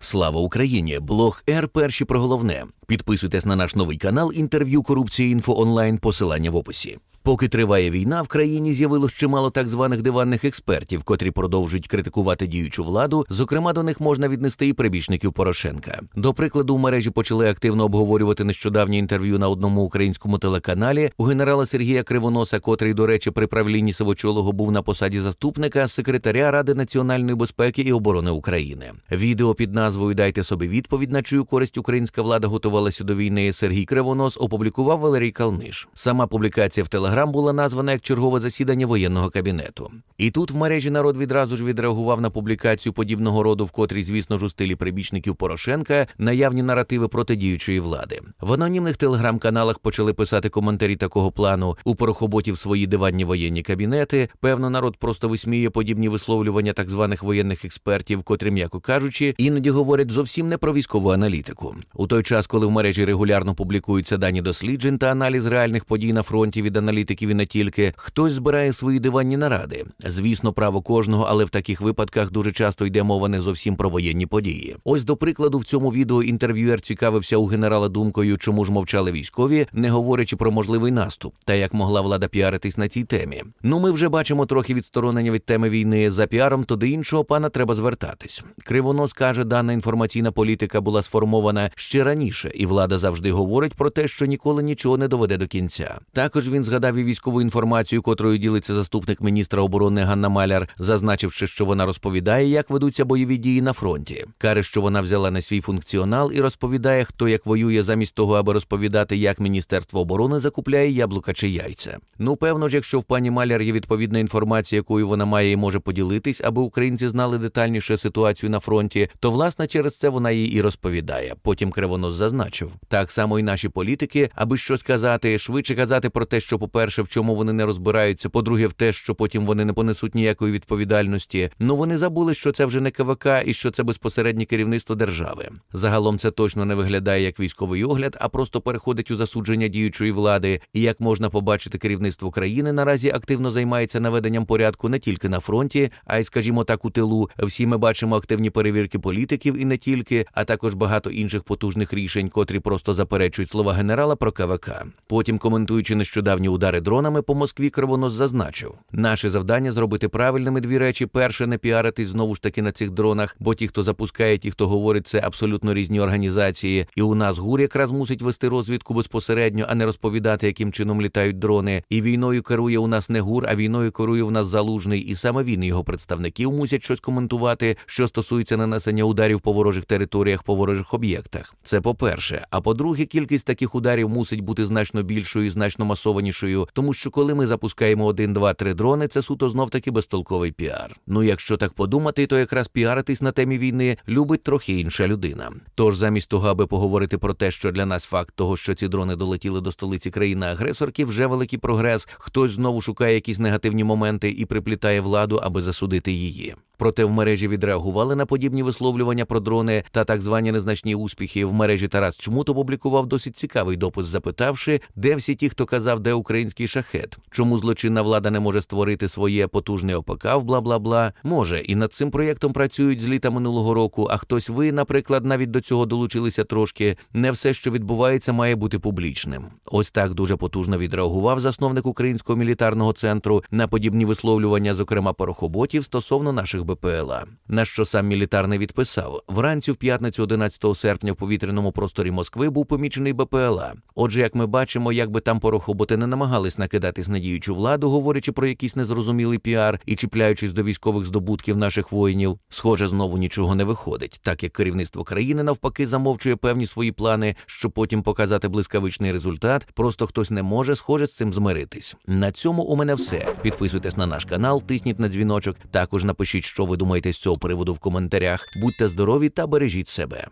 Слава Україні! Блог Р. Перші про головне. Підписуйтесь на наш новий канал інтерв'ю корупції інфо онлайн. Посилання в описі. Поки триває війна, в країні з'явилось чимало так званих диванних експертів, котрі продовжують критикувати діючу владу. Зокрема, до них можна віднести і прибічників Порошенка. До прикладу, в мережі почали активно обговорювати нещодавнє інтерв'ю на одному українському телеканалі у генерала Сергія Кривоноса, котрий, до речі, при правлінні Сивочолого був на посаді заступника секретаря Ради національної безпеки і оборони України. Відео під назвою Дайте собі відповідь, на чию користь українська влада готувалася до війни. Сергій Кривонос опублікував Валерій Калниш. Сама публікація в Телеграм була названа як чергове засідання воєнного кабінету. І тут в мережі народ відразу ж відреагував на публікацію подібного роду, в котрій, звісно ж, у стилі прибічників Порошенка наявні наративи протидіючої влади. В анонімних телеграм-каналах почали писати коментарі такого плану у порохоботів свої диванні воєнні кабінети. Певно, народ просто висміє подібні висловлювання так званих воєнних експертів, котрі, м'яко кажучи, іноді говорять зовсім не про військову аналітику. У той час, коли в мережі регулярно публікуються дані досліджень та аналіз реальних подій на фронті від аналітиків і не тільки, хтось збирає свої диванні наради. Звісно, право кожного, але в таких випадках дуже часто йде мова не зовсім про воєнні події. Ось до прикладу, в цьому відео інтерв'юер цікавився у генерала думкою, чому ж мовчали військові, не говорячи про можливий наступ, та як могла влада піаритись на цій темі. Ну, ми вже бачимо трохи відсторонення від теми війни за піаром, то до іншого пана треба звертатись. Кривонос каже, дана інформаційна політика була сформована ще раніше, і влада завжди говорить про те, що ніколи нічого не доведе до кінця. Також він згадав і військову інформацію, котрою ділиться заступник міністра оборони Ганна Маляр, зазначивши, що вона розповідає, як ведуться бойові дії на фронті. Каже, що вона взяла на свій функціонал і розповідає, хто як воює, замість того, аби розповідати, як Міністерство оборони закупляє яблука чи яйця. Ну, певно ж, якщо в пані Маляр є відповідна інформація, якою вона має і може поділитись, аби українці знали детальніше ситуацію на фронті, то власне через це вона їй і розповідає. Потім Кривонос зазначив. Так само і наші політики, аби щось казати, швидше казати про те, що, по-перше, в чому вони не розбираються, по-друге, в те, що потім вони не понесуть ніякої відповідальності. Ну вони забули, що це вже не КВК і що це безпосереднє керівництво держави. Загалом це точно не виглядає як військовий огляд, а просто переходить у засудження діючої влади. І як можна побачити, керівництво країни наразі активно займається наведенням порядку не тільки на фронті, а й, скажімо так, у тилу. Всі ми бачимо активні перевірки політиків і не тільки, а також багато інших потужних рішень, котрі просто заперечують слова генерала про КВК. Потім, коментуючи нещодавні удари дронами по Москві, Кривонос зазначив: наше завдання зробити правильними дві речі: перше, не піаритись знову ж таки на цих дронах, бо ті, хто запускає, ті, хто говорить, це абсолютно різні організації. І у нас гур якраз мусить вести розвідку безпосередньо, а не розповідати, яким чином літають дрони. І війною керує у нас не гур, а війною керує у нас залужний. І саме він і його представників мусять щось коментувати, що стосується нанесення ударів по ворожих територіях, по ворожих об'єктах. Це по-перше. А по-друге, кількість таких ударів мусить бути значно більшою, і значно масованішою, тому що коли ми запускаємо один, два, три дрони, це суто знов таки безтолковий піар. Ну якщо так подумати, то якраз піаритись на темі війни любить трохи інша людина. Тож замість того, аби поговорити про те, що для нас факт того, що ці дрони долетіли до столиці країни-агресорки, вже великий прогрес. Хтось знову шукає якісь негативні моменти і приплітає владу, аби засудити її. Проте в мережі відреагували на подібні висловлювання про дрони та так звані незначні успіхи. В мережі Тарас Чмут опублікував досить цікавий допис, запитавши, де всі ті, хто казав, де український шахет, чому злочинна влада не може створити своє потужне ОПК в бла бла бла. Може, і над цим проєктом працюють з літа минулого року. А хтось ви, наприклад, навіть до цього долучилися трошки. Не все, що відбувається, має бути публічним. Ось так дуже потужно відреагував засновник українського мілітарного центру на подібні висловлювання, зокрема порохоботів, стосовно наших БПЛА. На що сам мілітарний відписав вранці в п'ятницю, 11 серпня, в повітряному просторі Москви був помічений БПЛА. Отже, як ми бачимо, як би там порохоботи не намагались накидатись на діючу владу, говорячи про якийсь незрозумілий піар і чіпляючись до військових здобутків наших воїнів, схоже, знову нічого не виходить, так як керівництво країни навпаки замовчує певні свої плани, щоб потім показати блискавичний результат. Просто хтось не може, схоже, з цим змиритись. На цьому у мене все. Підписуйтесь на наш канал, тисніть на дзвіночок. Також напишіть, що ви думаєте з цього приводу в коментарях. Будьте здорові та бережіть себе.